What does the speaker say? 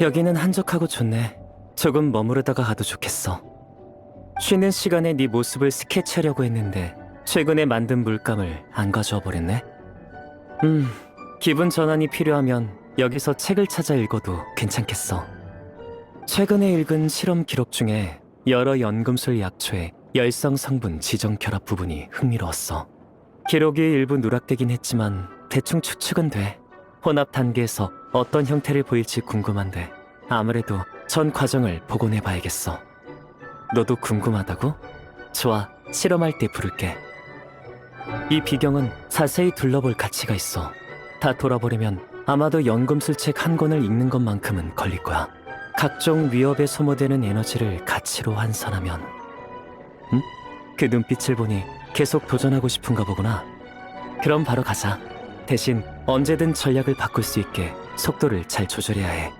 여기는 한적하고 좋네. 조금 머무르다가 가도 좋겠어. 쉬는 시간에 네 모습을 스케치하려고 했는데 최근에 만든 물감을 안 가져와 버렸네. 음, 기분 전환이 필요하면 여기서 책을 찾아 읽어도 괜찮겠어. 최근에 읽은 실험 기록 중에 여러 연금술 약초의 열성 성분 지정 결합 부분이 흥미로웠어. 기록이 일부 누락되긴 했지만 대충 추측은 돼. 혼합 단계에서 어떤 형태를 보일지 궁금한데 아무래도 전 과정을 복원해 봐야겠어. 너도 궁금하다고? 좋아, 실험할 때 부를게. 이 비경은 자세히 둘러볼 가치가 있어. 다 돌아버리면 아마도 연금술책 한 권을 읽는 것만큼은 걸릴 거야. 각종 위협에 소모되는 에너지를 가치로 환산하면 응? 그 눈빛을 보니 계속 도전하고 싶은가 보구나. 그럼 바로 가자. 대신 언제든 전략을 바꿀 수 있게 속도를 잘 조절해야 해.